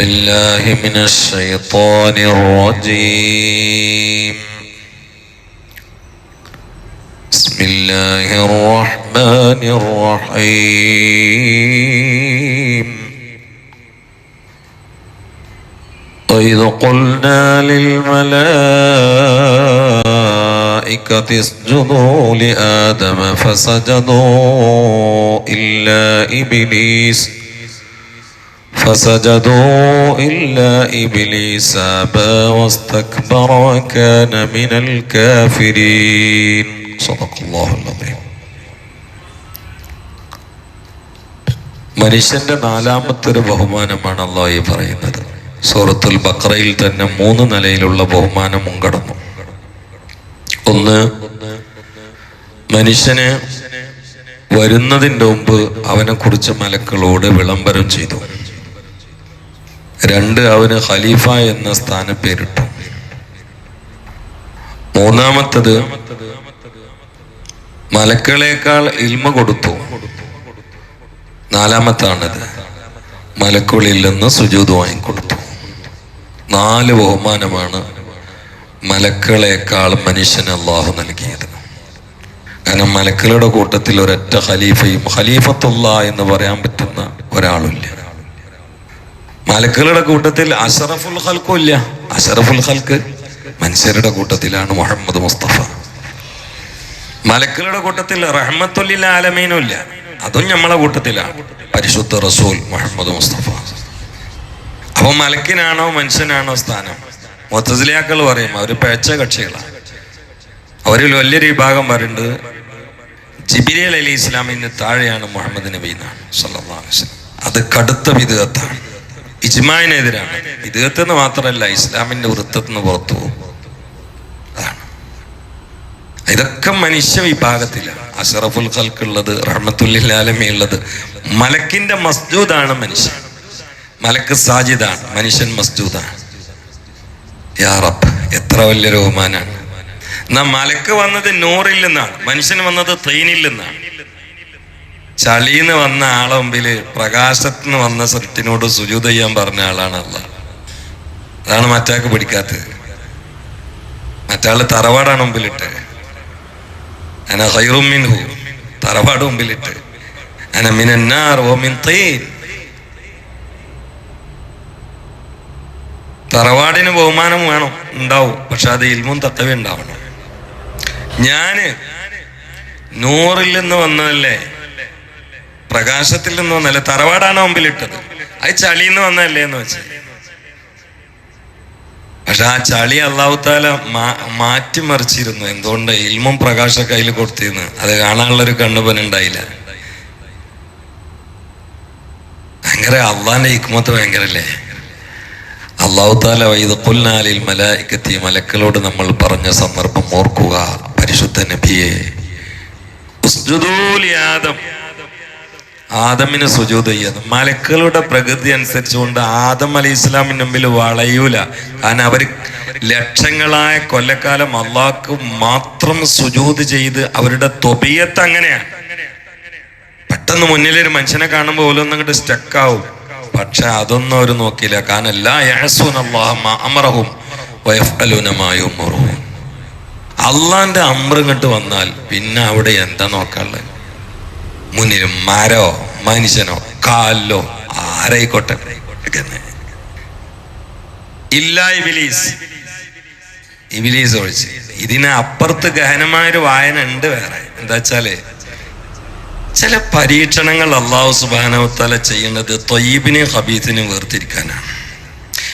بالله من الشيطان الرجيم. بسم الله الرحمن الرحيم. وإذ قلنا للملائكة اسجدوا لآدم فسجدوا إلا إبليس فسجدوا إلا إبليس أبى واستكبر وكان من الكافرين صدق الله العظيم മനുഷ്യന്റെ നാലാമത്തെ ഒരു ബഹുമാനമാണ് അള്ളാഹി പറയുന്നത് സൂറത്തുൽ ബക്രയിൽ തന്നെ മൂന്ന് നിലയിലുള്ള ബഹുമാനം മുൻകടന്നു ഒന്ന് മനുഷ്യന് വരുന്നതിൻ്റെ മുമ്പ് അവനെ കുറിച്ച് മലക്കളോട് വിളംബരം ചെയ്തു രണ്ട് അവന് ഖലീഫ എന്ന സ്ഥാന പേരിട്ടു. മൂന്നാമത്തത് മലക്കളേക്കാൾ ഇൽമ കൊടുത്തു. നാലാമത്താണിത് മലക്കുകളിൽ നിന്ന് സുജൂത് വാങ്ങിക്കൊടുത്തു. നാല് ബഹുമാനമാണ് മലക്കളേക്കാൾ മനുഷ്യന് അള്ളാഹു നൽകിയത്. കാരണം മലക്കളുടെ കൂട്ടത്തിൽ ഒരൊറ്റ ഖലീഫയും ഖലീഫത്തുള്ള എന്ന് പറയാൻ പറ്റുന്ന ഒരാളില്ല മലക്കളുടെ കൂട്ടത്തിൽ അഷറഫുൽ ഖൽക്കും ഇല്ല. അഷറഫുൽ ഖൽക്ക് മനുഷ്യരുടെ കൂട്ടത്തിലാണ് മുഹമ്മദ് മുസ്തഫ. മലക്കുകളുടെ കൂട്ടത്തിൽ റഹ്മത്തുല്ലില്ല ആലമീനും ഇല്ല. അതും നമ്മളെ കൂട്ടത്തിലാണ്. പരിശുദ്ധ റസൂൽ മുഹമ്മദ് മുസ്തഫ. അപ്പൊ മലക്കിനാണോ മനുഷ്യനാണോ സ്ഥാനം? മൊത്തസിലിയാക്കൾ പറയും അവർ പേച്ച കക്ഷികളാണ് അവരിൽ വലിയൊരു വിഭാഗം പറയുന്നത് ജിബിരിയൽ അലി ഇസ്ലാമിന് താഴെയാണ് മുഹമ്മദ് നബി എന്നാണ്. അത് കടുത്ത വിധത്താണ് ഇജ്മാനെതിരാണ് വിധത്തെന്ന് മാത്രമല്ല ഇസ്ലാമിന്റെ വൃത്തത്തിന് പുറത്തു പോകും. ഇതൊക്കെ മനുഷ്യ വിഭാഗത്തിലാണ്. അഷറഫുൽ ഖൽക്കുള്ളത് റഹ്മത്തുല്ലാലമി ഉള്ളത്. മലക്കിന്റെ മസ്ജൂദാണ് മനുഷ്യൻ. മലക്ക് സാജിദാണ്. മനുഷ്യൻ മസ്ജൂദാണ്. യാ എത്ര വലിയ ബഹുമാനാണ്. എന്നാ മലക്ക് വന്നത് നൂറിൽ നിന്നാണ്. മനുഷ്യൻ വന്നത് തൈനിൽ നിന്നാണ്. ചളിന്ന് വന്ന ആളെ മുമ്പിൽ പ്രകാശത്തിന് വന്ന സൃഷ്ടിനോട് സുജൂത ചെയ്യാൻ പറഞ്ഞ ആളാണ് അല്ല അതാണ് മറ്റാക്ക് പിടിക്കാത്തത്. മറ്റാൾ തറവാടാണ് മുമ്പിലിട്ട്. അന ഹൈറുമിൻ മിൻഹു തറവാട് മുമ്പിലിട്ട്. അന മിനന്നാർ ഓ മിൻ തൈൻ തറവാടിന് ബഹുമാനം വേണം ഉണ്ടാവും. പക്ഷെ അത് ഇൽമും തത്തവ ഉണ്ടാവണം. ഞാൻ നൂറിൽ നിന്ന് വന്നതല്ലേ? പ്രകാശത്തിൽ നിന്ന് വന്നല്ലേ തറവാടാണ് മുമ്പിലിട്ടത് അത് ചളിന്ന് വന്നല്ലേ എന്ന് വെച്ച്. പക്ഷെ ആ ചളി അള്ളാഹുത്താല മാറ്റിമറിച്ചിരുന്നു. എന്തുകൊണ്ട്? ഇൽമും പ്രകാശ കയ്യിൽ കൊടുത്തിരുന്നു. അത് കാണാനുള്ളൊരു കണ്ണുപനുണ്ടായില്ല ഭയങ്കര അള്ളാന്റെ ഇക്മത്ത് ഭയങ്കരല്ലേ? അള്ളാഹുത്താല താല മല ഇക്കത്തി മലക്കളോട് നമ്മൾ പറഞ്ഞ സന്ദർഭം ഓർക്കുക പരിശുദ്ധ നബിയെ. ആദം. ആദമിന് സുജൂത് ചെയ്യുന്നത് മലക്കളുടെ പ്രകൃതി അനുസരിച്ചുകൊണ്ട് ആദം അലി ഇസ്ലാമിന് മുമ്പിൽ വളയൂല. കാരണം അവർ ലക്ഷങ്ങളായ കൊല്ലക്കാലം അള്ളാഹ്ക്ക് മാത്രം സുജൂത് ചെയ്ത് അവരുടെ തൊബിയത്ത് അങ്ങനെയാണ്. പെട്ടെന്ന് മുന്നിൽ ഒരു മനുഷ്യനെ കാണുമ്പോൾ പോലും ഒന്നങ്ങോട്ട് സ്റ്റക്കാവും പക്ഷെ അതൊന്നും അവർ നോക്കിയില്ല. കാരണം അള്ളാന്റെ അമ്രം ഇങ്ങോട്ട് വന്നാൽ പിന്നെ അവിടെ എന്താ നോക്കാനുള്ളത്? മുന്നിൽ മരോ മനുഷ്യനോ കാലിലോ ആരായിക്കോട്ടെ. ഇതിനപ്പുറത്ത് ഗഹനമായൊരു വായന ഉണ്ട് വേറെ. എന്താ വെച്ചാൽ ചില പരീക്ഷണങ്ങൾ അള്ളാഹു സുബാനവത്തല ചെയ്യുന്നത് തൊയ്യബിനെയും ഹബീസിനെയും വേർതിരിക്കാനാണ്.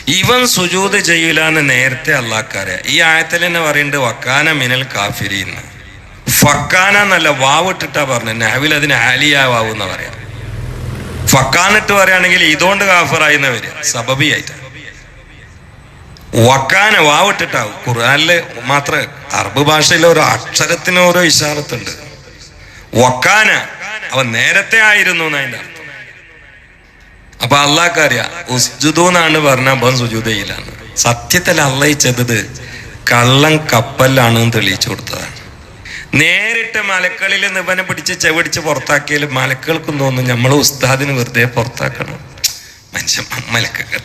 ഇവൻ സുജൂത് ചെയ്യൂലെന്ന് നേരത്തെ അള്ളാഹ്ക്കറിയാം ഈ ആയത്തിൽ തന്നെ പറയുന്നുണ്ട് വക്കാന മിനൽ കാഫിരിന്ന് ഫക്കാന എന്നല്ല വാവിട്ടിട്ടാ പറഞ്ഞത് നഹവിൽ അതിന് ആലിയ വാവ് എന്ന് പറയാം. ഫക്കാനിട്ട് പറയുകയാണെങ്കിൽ ഇതുകൊണ്ട് കാഫറായി എന്ന് വരിക. സബബിയായിട്ട്. വക്കാന വാവിട്ടിട്ടാവും. ഖുർആാനിൽ മാത്രം അറബ് ഭാഷയിൽ ഓരോ അക്ഷരത്തിന് ഓരോ ഇഷാറത്തുണ്ട്. വക്കാന അവൻ നേരത്തെ ആയിരുന്നു എന്നതിന്റെ അർത്ഥം. അപ്പൊ അള്ളാഹ്ക്ക് അറിയാം പറഞ്ഞ അവൻ സുജുദയിലാണ് സത്യത്തിൽ അള്ളയിച്ചത് കള്ളം കപ്പലാണെന്ന് തെളിയിച്ചു കൊടുത്തതാണ്. നേരിട്ട് മലക്കളിൽ നിവനെ പിടിച്ച് ചെവിടിച്ച് പുറത്താക്കിയാൽ മലക്കൾക്കും തോന്നും നമ്മൾ ഉസ്താദിന് വെറുതെ പുറത്താക്കണം. മനുഷ്യൻ മലക്കൊക്കെ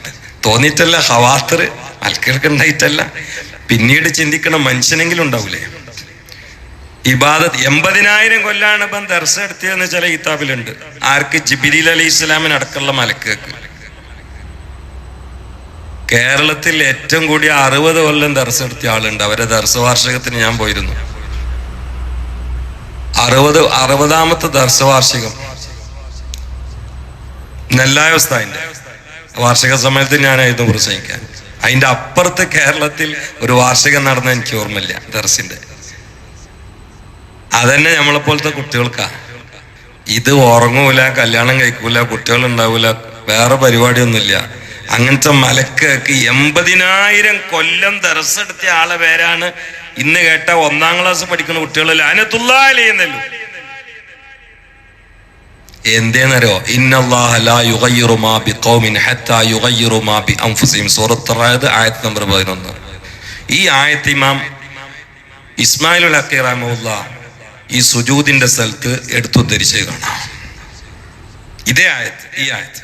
തോന്നിയിട്ടല്ല ഹവാത്തർ മലക്കുകൾക്ക് ഉണ്ടായിട്ടല്ല. പിന്നീട് ചിന്തിക്കണം മനുഷ്യനെങ്കിലും ഉണ്ടാവൂലേ? ഇബാദത്ത് എൺപതിനായിരം കൊല്ലാണ് ഇപ്പം ദർശ എടുത്തിയെന്ന് ചില കിതാബിലുണ്ട്. ആർക്ക്? ജിബിലി അലി ഇസ്ലാമിന് അടക്കമുള്ള മലക്കുകൾക്ക്. കേരളത്തിൽ ഏറ്റവും കൂടി അറുപത് കൊല്ലം ദർശ എടുത്തിയ ആളുണ്ട്. അവരെ ദർശ വാർഷികത്തിന് ഞാൻ പോയിരുന്നു. അറുപത് അറുപതാമത്തെ ദർശവാർഷികം. നെല്ലായ ഉസ്താദിന്റെ. വാർഷിക സമ്മേളനത്തിൽ ഞാനായിരുന്നു പ്രസംഗിക്കാൻ. അതിന്റെ അപ്പുറത്ത് കേരളത്തിൽ ഒരു വാർഷികം നടന്ന എനിക്ക് ഓർമ്മയില്ല ദർശിന്റെ അതന്നെ നമ്മളെപ്പോലത്തെ കുട്ടികൾക്കാ. ഇത് ഉറങ്ങൂല കല്യാണം കഴിക്കൂല കുട്ടികൾ ഉണ്ടാവൂല വേറെ പരിപാടിയൊന്നുമില്ല. അങ്ങനത്തെ മലക്കേക്ക് എൺപതിനായിരം കൊല്ലം ദർശെടുത്ത ആളെ പേരാണ് ഇന്ന് കേട്ട ഒന്നാം ക്ലാസ് പഠിക്കുന്ന കുട്ടികൾ ലാനത്തുള്ളല്ലോ എന്തേന്നറിയോ? ആയത്ത് നമ്പർ 11 ഈ ആയത്ത് ഇമാം റഹ്മഹുല്ലാ ഈ സുജൂദിന്റെ സ്ഥലത്ത് എടുത്തുദ്ധരിച്ച് കാണാം ഇതേ ആയത്ത് ഈ ആയത്ത്.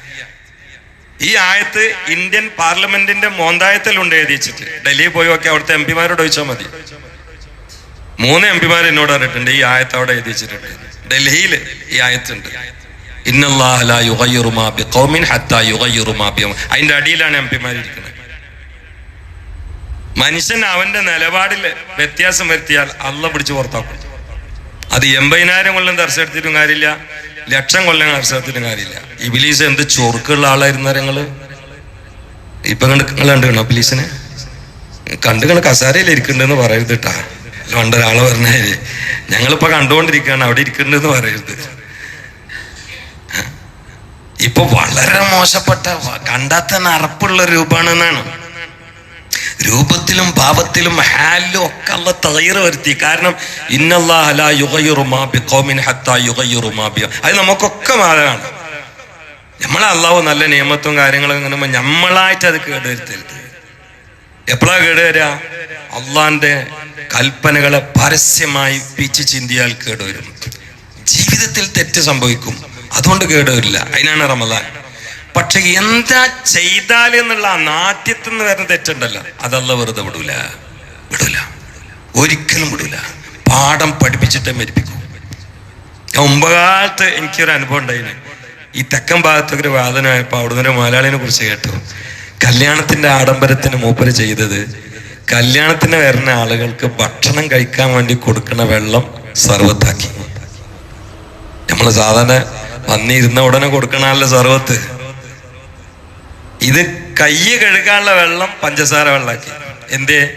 ഈ ആയത്ത് ഇന്ത്യൻ പാർലമെന്റിന്റെ മോന്തായത്തിലുണ്ട് എഴുതിച്ചിട്ട്. ഡൽഹി പോയി ഒക്കെ അവിടുത്തെ എം പിമാരോട് ചോദിച്ചാൽ മതി. മൂന്ന് എം പിമാർ എന്നോട് പറഞ്ഞിട്ടുണ്ട് ഈ ആയത്ത് അവിടെ എഴുതിച്ചിട്ടുണ്ട്. ഡൽഹിയിൽ ഈ ആയത്തുണ്ട്. അതിന്റെ അടിയിലാണ് എം പിമാർ ഇരിക്കുന്നത്. മനുഷ്യൻ അവന്റെ നിലപാടിൽ വ്യത്യാസം വരുത്തിയാൽ അള്ള പിടിച്ച് പുറത്താക്കും. അത് എൺപതിനായിരം കൊല്ലം ദർശനത്തിലും കാര്യമില്ല. ലക്ഷം കൊല്ലം ദർശനത്തിലും കാര്യമില്ല. ഇബിലീസ് എന്ത് ചൊറുക്കുള്ള ആളായിരുന്നു നിങ്ങൾ? ഇപ്പൊ നിങ്ങൾ കണ്ടു ഇബിലീസിനെ? കണ്ടു നിങ്ങൾ കസാരയിൽ ഇരിക്കുന്നുണ്ടെന്ന് പറയരുത് കേട്ടാ പണ്ട് ഒരാളെ പറഞ്ഞാൽ ഞങ്ങളിപ്പോ കണ്ടുകൊണ്ടിരിക്കുകയാണ് അവിടെ ഇരിക്കുന്നുണ്ടെന്ന് പറയരുത്. ഇപ്പൊ വളരെ മോശപ്പെട്ട കണ്ടാത്ത അറപ്പുള്ള രൂപമാണെന്നാണ്. രൂപത്തിലും പാപത്തിലും ഹാലിലും ഒക്കെ ഉള്ള തകയറ് വരുത്തി. കാരണം ഇന്നല്ലാഹ ലാ യുഗയ്യിറു മാ ഹത്ത ഹത്താ യുഗയ്യിറു മാ ബി അത് നമുക്കൊക്കെ മാതാണ് നമ്മളെ അള്ളാഹു നല്ല നിയമത്വം കാര്യങ്ങളും കാണുമ്പോൾ നമ്മളായിട്ട് അത് കേടുവരുത്തരുത്. എപ്പോഴാ കേടുവരിക അള്ളാന്റെ കൽപ്പനകളെ പരസ്യമായി പിച്ച് ചിന്തിയാൽ കേടുവരും. ജീവിതത്തിൽ തെറ്റ് സംഭവിക്കും. അതുകൊണ്ട് കേടുവരില്ല. അതിനാണ് റമദാൻ. പക്ഷെ എന്താ ചെയ്താൽ എന്നുള്ള നാട്യത്തിൽ നിന്ന് വരുന്ന തെറ്റുണ്ടല്ലോ അതല്ല വെറുതെ വിടൂല. വിടൂല. ഒരിക്കലും വിടൂല. പാഠം പഠിപ്പിച്ചിട്ടേ മരിപ്പിക്കും. ഒമ്പകാലത്ത് എനിക്കൊരു അനുഭവം ഉണ്ടായിരുന്നു ഈ തെക്കൻ ഭാഗത്തൊക്കെ ഒരു വാദനമായപ്പോൾ അവിടുന്ന് ഒരു മലയാളിനെ കുറിച്ച് കേട്ടു. കല്യാണത്തിന്റെ ആഡംബരത്തിന് മൂപ്പര് ചെയ്തത് കല്യാണത്തിന് വരുന്ന ആളുകൾക്ക് ഭക്ഷണം കഴിക്കാൻ വേണ്ടി കൊടുക്കുന്ന വെള്ളം സർവത്താക്കി. നമ്മൾ സാധാരണ വന്നിരുന്ന ഉടനെ കൊടുക്കണമല്ലോ സർവത്ത്? ഇത് കയ്യ് കഴുകാനുള്ള വെള്ളം പഞ്ചസാര വെള്ളാക്കി. എന്തേ?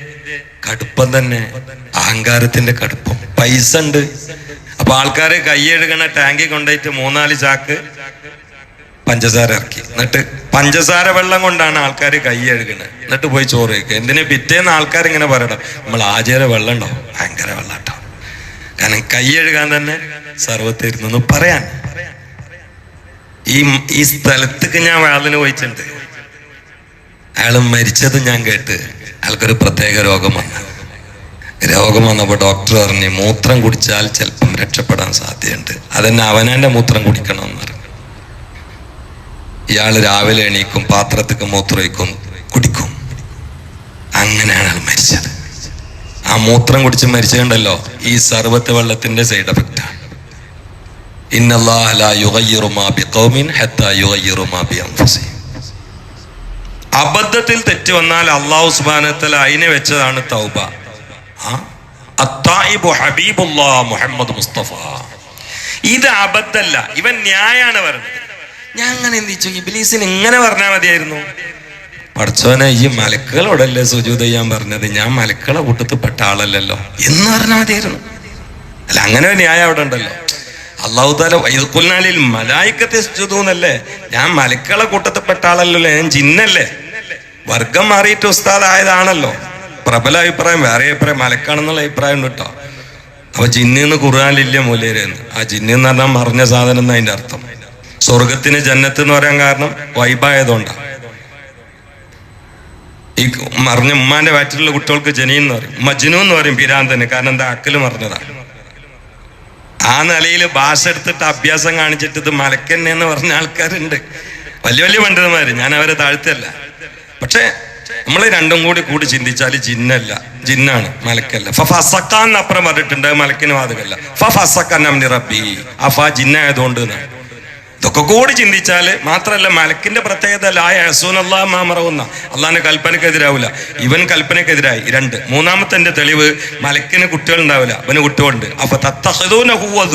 കടുപ്പം തന്നെ. അഹങ്കാരത്തിന്റെ കടുപ്പം. പൈസ ഉണ്ട്. അപ്പൊ ആൾക്കാര് കൈ ടാങ്കി ടാങ്കിൽ മൂന്നാൽ ചാക്ക് പഞ്ചസാര ഇറക്കി. എന്നിട്ട് പഞ്ചസാര വെള്ളം കൊണ്ടാണ് ആൾക്കാർ കൈ എന്നിട്ട് പോയി ചോറ് കഴിക്കുക. എന്തിനു പിറ്റേന്ന് ആൾക്കാർ ഇങ്ങനെ പറയണം നമ്മൾ ആചാര വെള്ളം ഉണ്ടാവും. ഭയങ്കര വെള്ളം ഉണ്ടാവും കാരണം കൈ തന്നെ സർവത്തിരുന്നു പറയാൻ. ഈ ഈ സ്ഥലത്തേക്ക് ഞാൻ വാതിന് പോയിട്ടുണ്ട്. അയാൾ മരിച്ചത് ഞാൻ കേട്ട് അയാൾക്കൊരു പ്രത്യേക രോഗം വന്നു. രോഗം വന്നപ്പോൾ ഡോക്ടർ പറഞ്ഞു മൂത്രം കുടിച്ചാൽ ചിലപ്പം രക്ഷപ്പെടാൻ സാധ്യതയുണ്ട്. അതന്നെ അവനാന്റെ മൂത്രം കുടിക്കണം എന്ന് ഇയാൾ രാവിലെ എണീക്കും പാത്രത്തേക്ക് മൂത്രമൊഴിക്കും കുടിക്കും. അങ്ങനെയാണ് അയാൾ മരിച്ചത്. ആ മൂത്രം കുടിച്ച് മരിച്ചുകൊണ്ടല്ലോ ഈ സർവത്ത് വെള്ളത്തിന്റെ സൈഡ് എഫക്റ്റ്. ആണ് അബദ്ധത്തിൽ തെറ്റ് വന്നാൽ അള്ളാഹു സുബാനത്തല അതിനെ വെച്ചതാണ് തൗബ. ഹബീബുല്ലാ മുഹമ്മദ് മുസ്തഫ. ഇത് അബദ്ധല്ല ഇവൻ ന്യായാണ് പറഞ്ഞത്. ഞാൻ അങ്ങനെ എന്ത് ചെയ്തു? ഇബിലീസിന് ഇങ്ങനെ പറഞ്ഞാൽ മതിയായിരുന്നു. പഠിച്ചോനെ ഈ മലക്കുകളോടല്ലേ സുജൂത ചെയ്യാൻ പറഞ്ഞത്? ഞാൻ മലക്കളെ കൂട്ടത്തിൽ പെട്ട ആളല്ലല്ലോ. എന്ന് പറഞ്ഞാൽ മതിയായിരുന്നു. അല്ല അങ്ങനെ ഒരു ന്യായം അവിടെ ഉണ്ടല്ലോ. അള്ളാഹുദാലിൽ മലായിക്കത്തെ എന്നല്ലേ? ഞാൻ മലക്കളെ കൂട്ടത്തിൽപ്പെട്ട ആളല്ലല്ലോ ഞാൻ ജിന്നല്ലേ? വർഗം മാറിയിട്ട് ഉസ്താദായതാണല്ലോ. പ്രബല അഭിപ്രായം വേറെ അഭിപ്രായം മലക്കാണെന്നുള്ള അഭിപ്രായം ഉണ്ട് കേട്ടോ. അപ്പൊ ജിന്നിന്ന് ഖുർആാനില്ല മൂലേരെന്ന് ആ ജിന്ന് എന്ന് പറഞ്ഞാൽ മറിഞ്ഞ സാധനം അതിന്റെ അർത്ഥം? സ്വർഗത്തിന് ജന്നത്ത് എന്ന് പറയാൻ കാരണം വൈബായതുകൊണ്ടാണ് ഈ മറിഞ്ഞ ഉമ്മാന്റെ വയറ്റിലുള്ള കുട്ടികൾക്ക് ജനി എന്ന് പറയും. മജ്നു എന്ന് പറയും പിരാന്തന്. കാരണം എന്താ? അക്കൽ മറിഞ്ഞതാ. ആ നിലയിൽ ഭാഷ എടുത്തിട്ട് അഭ്യാസം കാണിച്ചിട്ട് ഇത് മലക്കന്നെ എന്ന് പറഞ്ഞ ആൾക്കാരുണ്ട്. വലിയ വലിയ പണ്ഡിതന്മാര്. ഞാൻ അവരെ താഴ്ത്തല്ല. പക്ഷെ നമ്മൾ രണ്ടും കൂടി കൂടി ചിന്തിച്ചാൽ ജിന്നല്ല. ജിന്നാണ് മലക്കല്ല. ഫസക്കാൻ അപ്പുറം പറഞ്ഞിട്ടുണ്ട് മലക്കിന് വാതകല്ല. ഫസക്കാൻ റബ്ബി. അഫ ജിന്നായതുകൊണ്ട് എന്നാണ്. ഇതൊക്കെ കൂടി ചിന്തിച്ചാൽ മാത്രല്ല മലക്കിന്റെ പ്രത്യേകത ലായ അസൂൻ അള്ളാഹ് മാമറവുന്ന അള്ളാഹിന്റെ കൽപ്പനക്കെതിരാവില്ല ഇവൻ കൽപ്പനക്കെതിരായി. രണ്ട് മൂന്നാമത്തെ തെളിവ് മലക്കിന് കുട്ടികൾ ഉണ്ടാവില്ല അവന് കുട്ടികളുണ്ട്. അപ്പൊ തത്തഹദൂനഹുവ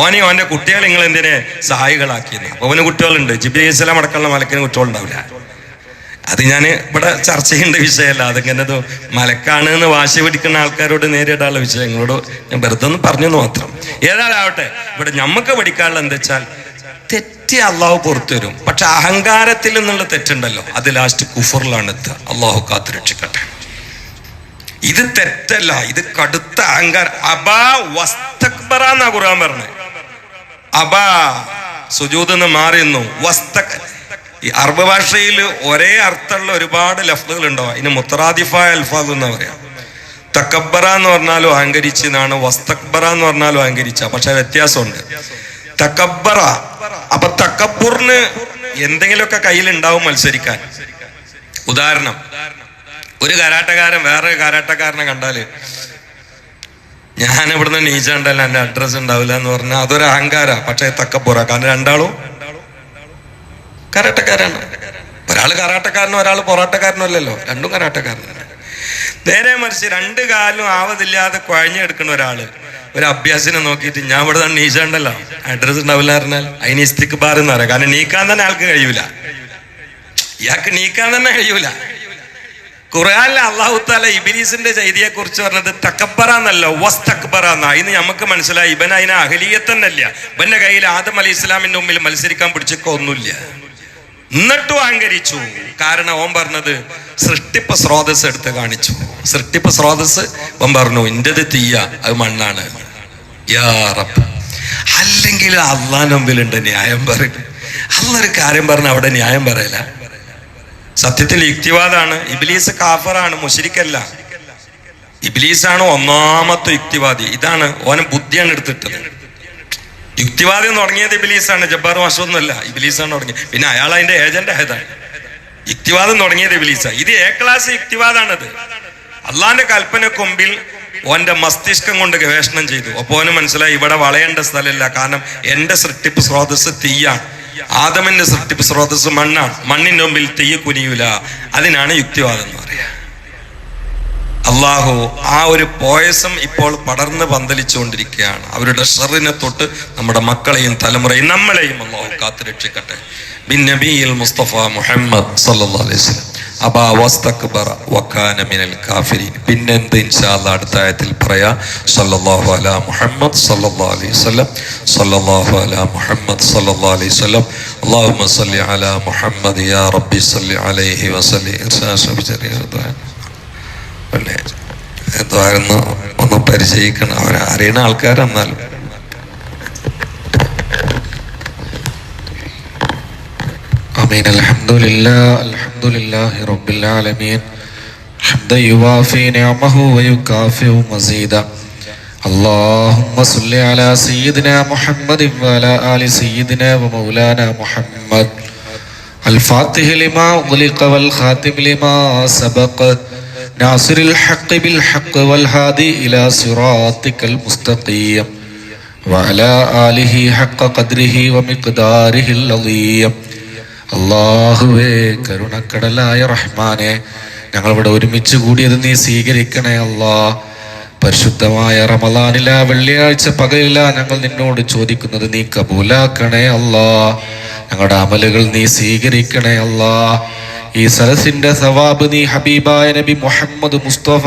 ഓനെ ഓന്റെ കുട്ടികൾ നിങ്ങൾ എന്തിനെ സഹായികളാക്കിയെന്ന് അവന് കുട്ടികളുണ്ട്. ജിബി ഇസ്ലാം അടക്കമുള്ള മലക്കിന് കുട്ടികളുണ്ടാവില്ല. അത് ഞാൻ ഇവിടെ ചർച്ച ചെയ്യേണ്ട വിഷയമല്ല. അതിങ്ങനെ മലക്കാണ് എന്ന് വാശി പിടിക്കുന്ന ആൾക്കാരോട് നേരിടാനുള്ള വിഷയങ്ങളോട് ഞാൻ വെറുതെ ഒന്ന് പറഞ്ഞു മാത്രം. ഏതായാലാവട്ടെ ഇവിടെ നമുക്ക് പഠിക്കാനുള്ള എന്താ വെച്ചാൽ തെറ്റി അള്ളാഹു പുറത്തു വരും. പക്ഷെ അഹങ്കാരത്തിൽ നിന്നുള്ള തെറ്റുണ്ടല്ലോ. അത് ലാസ്റ്റ് കുഫറിലാണ് എത്തുക. അള്ളാഹു കാത്തു രക്ഷിക്കട്ടെ. ഇത് തെറ്റല്ല. ഇത് കടുത്ത അഹങ്കാരം. അബാ വസ്തക്ബറ എന്നാ പറഞ്ഞത് അബാ സുജൂത് എന്ന് മാറിയുന്നു. വസ്തക് ഈ അറബ് ഭാഷയിൽ ഒരേ അർത്ഥമുള്ള ഒരുപാട് ലഫ്ലുകൾ ഉണ്ടാവും അതിന് മുത്തറാദിഫ അൽഫാദ് എന്ന് പറയാം. തക്കബറ എന്ന് പറഞ്ഞാലും അഹങ്കരിച്ച് എന്നാണ് വസ്തക്ബറ എന്ന് പറഞ്ഞാലും അഹങ്കരിച്ച പക്ഷെ വ്യത്യാസമുണ്ട്. തക്കബറ അപ്പൊ തക്കബുറിന് എന്തെങ്കിലുമൊക്കെ കയ്യിലുണ്ടാവും മത്സരിക്കാൻ. ഉദാഹരണം ഒരു കരാട്ടക്കാരൻ വേറെ കരാട്ടക്കാരനെ കണ്ടാൽ ഞാൻ ഇവിടുന്ന് നീച്ചാണ്ടല്ല എന്റെ അഡ്രസ് ഉണ്ടാവില്ല എന്ന് പറഞ്ഞാൽ അതൊരു അഹങ്കാര പക്ഷേ തക്കപ്പുറ കാരണം രണ്ടാളും കരാട്ടക്കാരാണ്. ഒരാൾ കരാട്ടക്കാരനും ഒരാൾ പൊറാട്ടക്കാരനും അല്ലല്ലോ. രണ്ടും കരാട്ടക്കാരനാണ് നേരെ മറിച്ച് രണ്ട് കാലും ആവതില്ലാതെ കുഴഞ്ഞെടുക്കുന്ന ഒരാൾ ഒരു അഭ്യാസിനെ നോക്കിയിട്ട് ഞാൻ ഇവിടെ തന്നെ നീച്ചണ്ടല്ലോ. അഡ്രസ് ഉണ്ടാവില്ല പറഞ്ഞാൽ. അതിന് ഇസ്തിക്ക് എന്ന് പറയാം. കാരണം നീക്കാൻ തന്നെ ആൾക്ക് കഴിയൂല. ഇയാൾക്ക് നീക്കാൻ തന്നെ കഴിയൂല. ഖുർആനിലെ അള്ളാഹു താല ഇബിലീസിന്റെ ചെയ്തിയെ കുറിച്ച് പറഞ്ഞത് തക്കബറ വസ് തക്ബറ എന്നാ. ഇന്ന് നമുക്ക് മനസ്സിലായി ഇവൻ അതിനെ അഹലീയത്തന്നല്ല ഇവന്റെ കയ്യിൽ ആദം അലി ഇസ്ലാമിന്റെ മുമ്പിൽ മത്സരിക്കാൻ പിടിച്ചൊക്കെ ഒന്നുമില്ല. എന്നിട്ടും അഹങ്കരിച്ചു. കാരണം ഓം പറഞ്ഞത് സൃഷ്ടിപ്പ സ്രോതസ് എടുത്ത് കാണിച്ചു. സൃഷ്ടിപ്പ സ്രോതസ് ഓൻ പറഞ്ഞു എന്റെത് തീയ അത് മണ്ണാണ്. അല്ലെങ്കിൽ അള്ളാന്റെ മുമ്പിലുണ്ട് ന്യായം പറയും. അള്ളൊരു കാര്യം പറഞ്ഞ അവിടെ ന്യായം പറയല. സത്യത്തിൽ യുക്തിവാദാണ്. ഇബിലീസ് കാഫറാണ് മുഷരിക്കല്ല ഇബിലീസാണ് ഒന്നാമത്തെ യുക്തിവാദി. ഇതാണ് ഓനെ ബുദ്ധിയാണ് എടുത്തിട്ടത്. യുക്തിവാദം തുടങ്ങിയത് ഇബിലീസാണ് ജബ്ബാർ മാഷൊന്നുമല്ല ഇബിലീസാണ് തുടങ്ങിയത് പിന്നെ അയാൾ അതിന്റെ ഏജന്റ് ആയതാണ്. യുക്തിവാദം തുടങ്ങിയത് ഇബിലീസ. ഇത് എ ക്ലാസ് യുക്തിവാദാണത്. അള്ളാന്റെ കൽപ്പനക്ക് മുമ്പിൽ ഓന്റെ മസ്തിഷ്കം കൊണ്ട് ഗവേഷണം ചെയ്തു. അപ്പൊ ഓന് മനസ്സിലായി ഇവിടെ വളയേണ്ട സ്ഥലമില്ല. കാരണം എന്റെ സൃഷ്ടിപ്പ് സ്രോതസ് തീയാണ്. ആദമന്റെ സൃഷ്ടിപ്പ് സ്രോതസ് മണ്ണാണ്. മണ്ണിന്റെ മുമ്പിൽ തീയ കുനിയൂല. അതിനാണ് യുക്തിവാദം എന്ന് പറയാ അള്ളാഹു ആ ഒരു പോയസം ഇപ്പോൾ പടർന്ന് പന്തലിച്ചുകൊണ്ടിരിക്കുകയാണ്. അവരുടെ ഷെറിനെ തൊട്ട് നമ്മുടെ മക്കളെയും തലമുറയും നമ്മളെയും അള്ളാഹു കാത്തുരക്ഷിക്കട്ടെ ബിൻ നബിയിൽ മുസ്തഫ മുഹമ്മദ് സല്ലല്ലാഹു അലൈഹി വസല്ലം. വസ്തക്ബറ മിനൽ പിന്നെന്ത് അടുത്ത ആയത്തിൽ പറയാ. സല്ലല്ലാഹു അലാ മുഹമ്മദ് അലൈഹി വസല്ലം. സല്ലല്ലാഹു അലാ മുഹമ്മദ് അലൈഹി വസല്ലം. അല്ലാഹുമ്മ സല്ലി അലാ യാ റബ്ബി സല്ലി അലൈഹി വസല്ലി. പിന്നെ എന്തായിരുന്നു ഒന്ന് പരിചയിക്കണം അവരെ അറിയുന്ന ആൾക്കാരെന്നാലും آمين الحمد لله الحمد لله رب العالمين حمدا يوافي نعمه ويكافئ مزيدا اللهم صل على سيدنا محمد وعلى آل سيدنا ومولانا محمد الفاتح لما أغلق والخاتم لما سبق ناصر الحق بالحق والهادي إلى صراطك المستقيم وعلى آله حق قدره ومقداره العظيم അള്ളാഹുവേ കരുണക്കടലായ റഹ്മാനെ ഞങ്ങളിവിടെ ഒരുമിച്ച് കൂടിയത് നീ സ്വീകരിക്കണേ അല്ലാ പരിശുദ്ധമായ റമലാനില വെള്ളിയാഴ്ച പകലില ഞങ്ങൾ നിന്നോട് ചോദിക്കുന്നത് നീ കബൂലാക്കണേ അല്ലാ ഞങ്ങളുടെ അമലുകൾ നീ സ്വീകരിക്കണേ അല്ലാ ഈ സരസിന്റെ സവാബ് നീ ഹബീബായ നബി മുഹമ്മദ് മുസ്തഫ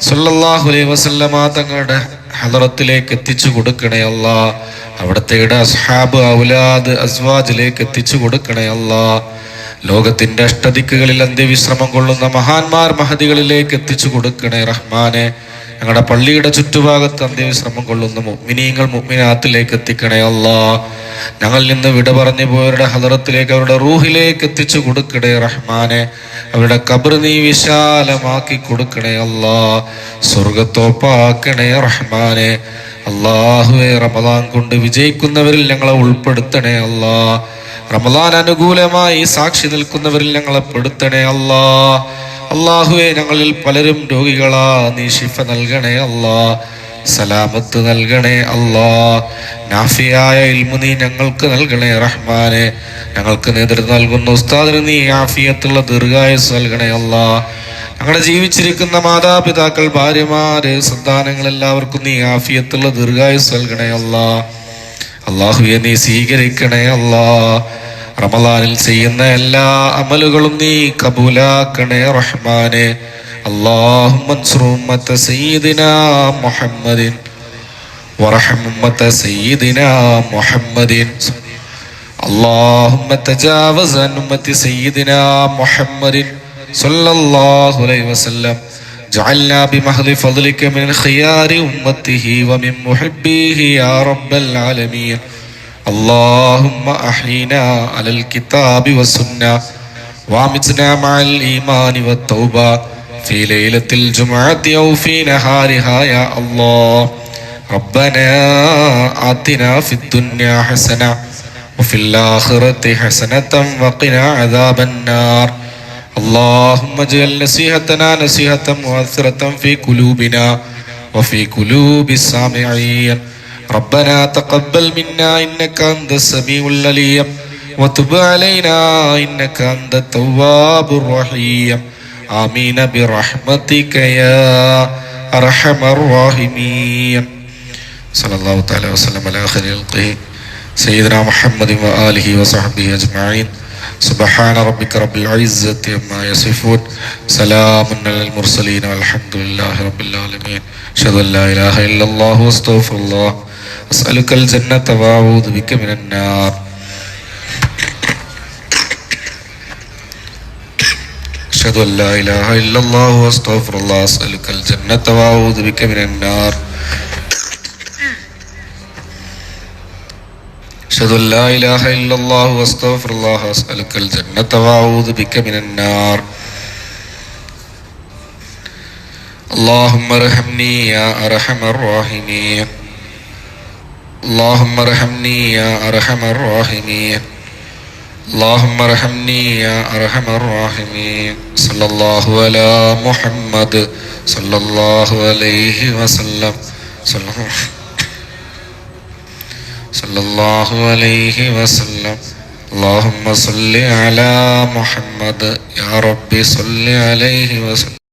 സല്ലല്ലാഹു അലൈഹി വസല്ലമ തങ്ങളുടെ ഹലറത്തിലേക്ക് എത്തിച്ചു കൊടുക്കണേ അല്ലാ. അവിടുത്തെ അസ്ഹാബ് ഔലാദ് അസ്വാജിലേക്ക് എത്തിച്ചു കൊടുക്കണേ അല്ലാ. ലോകത്തിന്റെ അഷ്ടദിക്കുകളിൽ അന്ത്യവിശ്രമം കൊള്ളുന്ന മഹാന്മാർ മഹതികളിലേക്ക് എത്തിച്ചു കൊടുക്കണേ റഹ്മാനെ. ഞങ്ങളുടെ പള്ളിയുടെ ചുറ്റുഭാഗത്ത് അന്ത്യവിശ്രമം കൊള്ളുന്ന മുഗ്മിനീങ്ങൾ മുഗ്മിനാത്തിലേക്ക് എത്തിക്കണേ അല്ലാ. ഞങ്ങൾ നിന്ന് വിട പറഞ്ഞു പോയവരുടെ ഹദറത്തിലേക്ക് അവരുടെ റൂഹിലേക്ക് എത്തിച്ചു കൊടുക്കണേ റഹ്മാനെ. അവരുടെ കബർ നീ വിശാലമാക്കി കൊടുക്കണേ അല്ലാ. സ്വർഗത്തോപ്പാക്കണേ റഹ്മാനെ. അള്ളാഹുവെ റമദാൻ കൊണ്ട് വിജയിക്കുന്നവരിൽ ഞങ്ങളെ ഉൾപ്പെടുത്തണേ അല്ലാ. റമദാൻ അനുകൂലമായി സാക്ഷി നിൽക്കുന്നവരിൽ ഞങ്ങളെ പെടുത്തണേ അല്ലാ. അള്ളാഹുവെ ഞങ്ങളിൽ പലരും രോഗികളാ. നീ ശിഫ നൽകണേ അല്ലാ. സലാമത്ത് നൽകണേ അല്ലാ. നാഫിയായ ഇൽമു നീ ഞങ്ങൾക്ക് നൽകണേ റഹ്മാനെ. ഞങ്ങൾക്ക് നേതൃത്വം നൽകുന്ന ഉസ്താദിന് നീ ആഫിയത്തുള്ള ദീർഘായുസ് നൽകണേ അല്ലാ. ഞങ്ങളെ ജീവിച്ചിരിക്കുന്ന മാതാപിതാക്കൾ ഭാര്യമാര് സന്താനങ്ങൾ എല്ലാവർക്കും നീ ആഫിയത്തുള്ള ദീർഘായുസ് നൽകണേ അല്ലാ. അള്ളാഹുയെ നീ സ്വീകരിക്കണേ അല്ലാ. റമദാനിൽ ചെയ്യുന്ന എല്ലാ അമലുകളും നീ കബൂലാക്കണേ റഹ്മാനെ اللهم انصر أمة سيدنا محمد وارحم أمة سيدنا محمد اللهم تجاوز عن أمة سيدنا محمد صلى الله عليه وسلم جعلنا بمحض فضلك من خيار أمته ومن محبيه يا رب العالمين اللهم أحينا على الكتاب والسنة وأمتنا مع الإيمان والتوبة في ليلة الجمعة أو في نهارها يا الله. ربنا آتنا في الدنيا حسنة وفي الآخرة حسنة وقنا عذاب النار. اللهم اجعل نصيحتنا نصيحة مؤثرة في قلوبنا وفي قلوب السامعين. ربنا تقبل منا إنك أنت السميع العليم وتب علينا إنك أنت التواب الرحيم آمين برحمتك يا أرحم الراحمين صلى الله تعالى وسلم على خير خلقه سيدنا محمد وآله وصحبه أجمعين سبحان ربك رب العزة عما يصفون سلام على المرسلين والحمد لله رب العالمين أشهد أن لا إله إلا الله واستغفر الله أسألك الجنة وأعوذ بك من النار. أشهد أن لا إله إلا الله وأستغفر الله. أسألك الجنة وأعوذ بك من النار. أشهد أن لا إله إلا الله وأستغفر الله. أسألك الجنة وأعوذ بك من النار. اللهم ارحمني يا أرحم الراحمين. اللهم ارحمني يا أرحم الراحمين. اللهم ارحمني يا أرحم الراحمين. صلى الله على محمد. صلى الله عليه وسلم. صلى الله صلى الله عليه وسلم. اللهم صل على محمد. يا رب صل عليه وسلم.